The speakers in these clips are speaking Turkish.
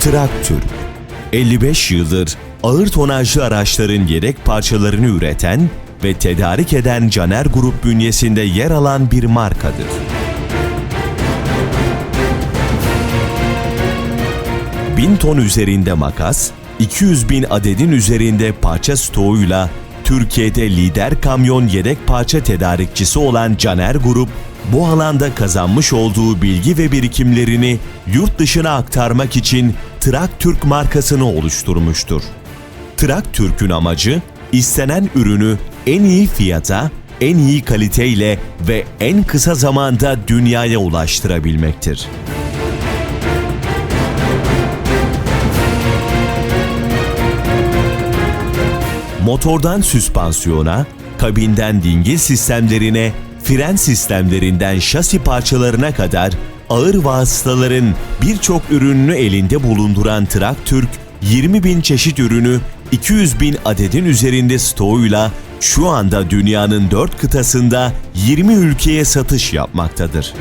Traktür 55 yıldır ağır tonajlı araçların yedek parçalarını üreten ve tedarik eden Caner Grup bünyesinde yer alan bir markadır. Bin ton üzerinde makas, 200 bin adedin üzerinde parça stoğuyla Türkiye'de lider kamyon yedek parça tedarikçisi olan Caner Grup, bu alanda kazanmış olduğu bilgi ve birikimlerini yurt dışına aktarmak için Trak Türk markasını oluşturmuştur. Trak Türk'ün amacı istenen ürünü en iyi fiyata, en iyi kaliteyle ve en kısa zamanda dünyaya ulaştırabilmektir. Motordan süspansiyona, kabinden dingil sistemlerine, fren sistemlerinden şasi parçalarına kadar ağır vasıtaların birçok ürününü elinde bulunduran Traktürk, 20 bin çeşit ürünü 200 bin adedin üzerinde stoğuyla şu anda dünyanın dört kıtasında 20 ülkeye satış yapmaktadır.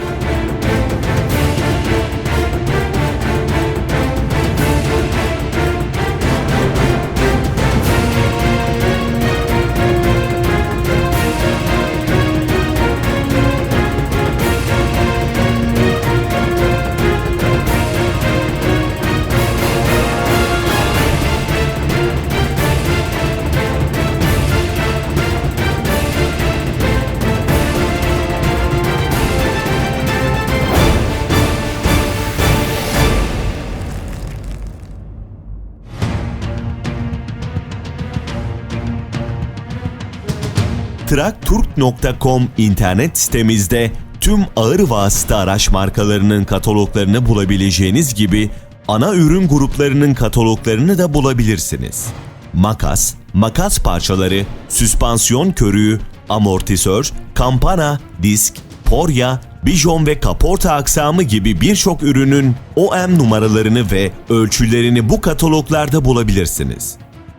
Trakturk.com internet sitemizde tüm ağır vasıta araç markalarının kataloglarını bulabileceğiniz gibi ana ürün gruplarının kataloglarını da bulabilirsiniz. Makas, makas parçaları, süspansiyon körüğü, amortisör, kampana, disk, porya, bijon ve kaporta aksamı gibi birçok ürünün OM numaralarını ve ölçülerini bu kataloglarda bulabilirsiniz.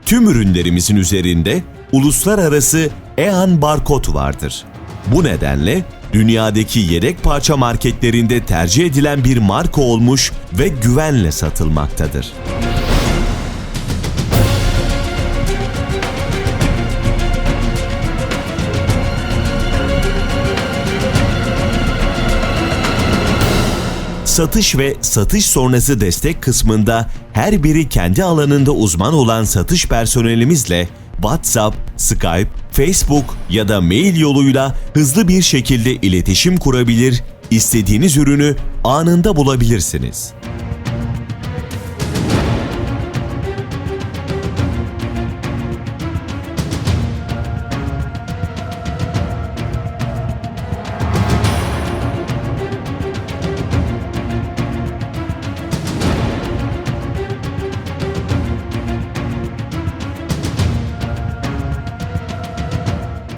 Tüm ürünlerimizin üzerinde uluslararası EAN barkod vardır. Bu nedenle dünyadaki yedek parça marketlerinde tercih edilen bir marka olmuş ve güvenle satılmaktadır. Satış ve satış sonrası destek kısmında her biri kendi alanında uzman olan satış personelimizle WhatsApp, Skype, Facebook ya da mail yoluyla hızlı bir şekilde iletişim kurabilir, istediğiniz ürünü anında bulabilirsiniz.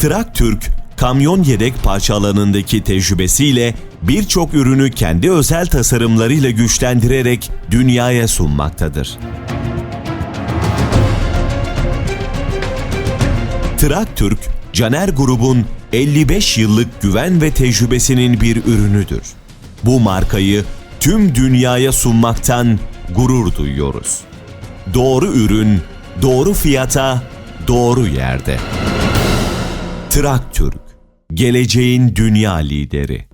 Traktürk, kamyon yedek parça alanındaki tecrübesiyle birçok ürünü kendi özel tasarımlarıyla güçlendirerek dünyaya sunmaktadır. Traktürk, Caner Grubun 55 yıllık güven ve tecrübesinin bir ürünüdür. Bu markayı tüm dünyaya sunmaktan gurur duyuyoruz. Doğru ürün, doğru fiyata, doğru yerde. Traktürk, geleceğin dünya lideri.